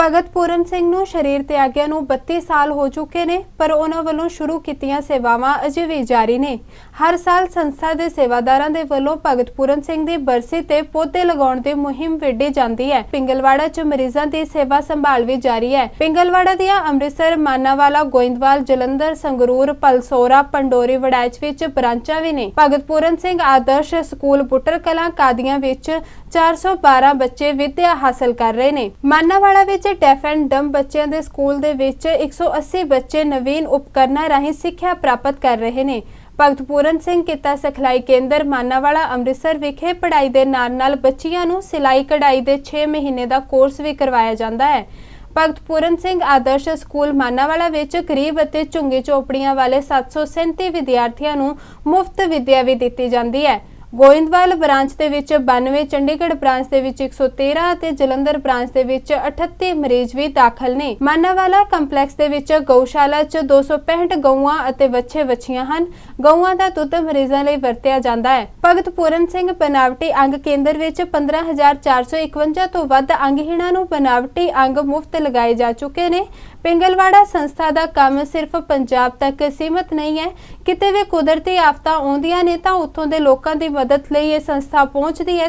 ਭਗਤ ਪੂਰਨ ਸਿੰਘ ਨੂੰ ਸ਼ਰੀਰ ਤਿਆਗਿਆ ਨੂੰ 32 ਸਾਲ ਹੋ ਚੁੱਕੇ ਨੇ, ਪਰ ਉਹਨਾਂ ਵੱਲੋਂ ਸ਼ੁਰੂ ਕੀਤੀਆਂ ਸੇਵਾਵਾਂ ਅਜੇ ਵੀ ਜਾਰੀ ਨੇ। ਹਰ ਸਾਲ ਸੰਸਥਾ ਦੇ ਸੇਵਾਦਾਰਾਂ ਦੇ ਵੱਲੋਂ ਭਗਤ ਪੂਰਨ ਸਿੰਘ ਦੀ ਬਰਸੀ ਤੇ ਪੌਦੇ ਲਗਾਉਣ ਦੀ ਮੁਹਿੰਮ ਵਿੱਢੀ ਜਾਂਦੀ ਹੈ। ਪਿੰਗਲਵਾੜਾ 'ਚ ਮਰੀਜ਼ਾਂ ਦੀ ਸੇਵਾ ਸੰਭਾਲ ਵੀ ਜਾਰੀ ਹੈ। ਪਿੰਗਲਵਾੜਾ ਦੀਆਂ ਅੰਮ੍ਰਿਤਸਰ, ਮਾਨਾਵਾਲਾ, ਗੋਇੰਦਵਾਲ, ਜਲੰਧਰ, ਸੰਗਰੂਰ, ਪਲਸੋਰਾ, ਪੰਡੋਰੀ, ਵੜੈਚ ਵਿੱਚ ਬ੍ਰਾਂਚਾਂ ਵੀ ਨੇ। ਭਗਤ ਪੂਰਨ ਸਿੰਘ ਆਦਰਸ਼ ਸਕੂਲ ਬੁੱਟਰ ਕਲਾਂ ਕਾਦੀਆਂ ਵਿੱਚ 412 ਬੱਚੇ ਵਿਦਿਆ ਹਾਸਲ ਕਰ ਰਹੇ ਨੇ। ਮਾਨਾਵਾਲਾ ਵਿੱਚ ਡੈਫ ਐਂਡ ਡੰਬ ਬੱਚਿਆਂ ਦੇ ਸਕੂਲ ਦੇ ਵਿੱਚ 180 ਬੱਚੇ ਨਵੀਨ ਉਪਕਰਨਾਂ ਰਾਹੀਂ ਸਿੱਖਿਆ ਪ੍ਰਾਪਤ ਕਰ ਰਹੇ ਨੇ। ਭਗਤ ਪੂਰਨ ਸਿੰਘ ਕਿੱਤਾ ਸਿਖਲਾਈ ਕੇਂਦਰ ਮਾਨਾਵਾਲਾ ਅੰਮ੍ਰਿਤਸਰ ਵਿਖੇ ਪੜ੍ਹਾਈ ਦੇ ਨਾਲ-ਨਾਲ ਬੱਚੀਆਂ ਨੂੰ ਸਿਲਾਈ ਕਢਾਈ ਦੇ 6 ਮਹੀਨੇ ਦਾ ਕੋਰਸ ਵੀ ਕਰਵਾਇਆ ਜਾਂਦਾ ਹੈ। ਭਗਤ ਪੂਰਨ ਸਿੰਘ ਆਦਰਸ਼ ਸਕੂਲ ਮਾਨਾਵਾਲਾ ਵਿੱਚ ਗਰੀਬ ਅਤੇ ਝੁੰਗੀ ਚੋਪੜੀਆਂ ਵਾਲੇ 737 ਵਿਦਿਆਰਥੀਆਂ ਨੂੰ ਮੁਫਤ ਵਿੱਦਿਆ ਵੀ ਦਿੱਤੀ ਜਾਂਦੀ ਹੈ। ਗੋਇੰਦਵਾਲ ਬ੍ਰਾਂਚ ਦੇ ਵਿੱਚ 92 ਚੰਡੀਗੜ੍ਹ ਬ੍ਰਾਂਚ ਦੇ ਵਿੱਚ 113 ਅਤੇ ਜਲੰਧਰ ਬ੍ਰਾਂਚ ਦੇ ਵਿੱਚ 38 ਮਰੀਜ਼ ਵੀ ਦਾਖਲ ਨੇ। ਮਾਨਾਵਾਲਾ ਕੰਪਲੈਕਸ ਦੇ ਵਿੱਚ ਗਊਸ਼ਾਲਾ 'ਚ 265 ਗਊਆਂ ਅਤੇ ਵੱਛੇ ਵੱਛੀਆਂ ਹਨ। ਗਊਆਂ ਦਾ ਦੁੱਧ ਮਰੀਜ਼ਾਂ ਲਈ ਵਰਤਿਆ ਜਾਂਦਾ ਹੈ। ਭਗਤ ਪੂਰਨ ਸਿੰਘ ਬਨਾਵਟੀ ਅੰਗ ਕੇਂਦਰ ਵਿੱਚ 15451 ਤੋਂ ਵੱਧ ਅੰਗਹੀਣਾਂ ਨੂੰ ਬਨਾਵਟੀ ਅੰਗ ਮੁਫਤ ਲਗਾਏ ਜਾ ਚੁੱਕੇ ਨੇ। ਪਿੰਗਲਵਾੜਾ ਸੰਸਥਾ ਦਾ ਕੰਮ ਸਿਰਫ ਪੰਜਾਬ ਤੱਕ ਸੀਮਤ ਨਹੀਂ ਹੈ। ਕਿਤੇ ਵੀ ਕੁਦਰਤੀ ਆਫਤਾਂ ਆਉਂਦੀਆਂ ਨੇ ਤਾਂ ਉੱਥੋਂ ਦੇ ਲੋਕਾਂ ਦੀ ਮਦਦ ਲਈ ਇਹ ਸੰਸਥਾ ਪਹੁੰਚਦੀ ਹੈ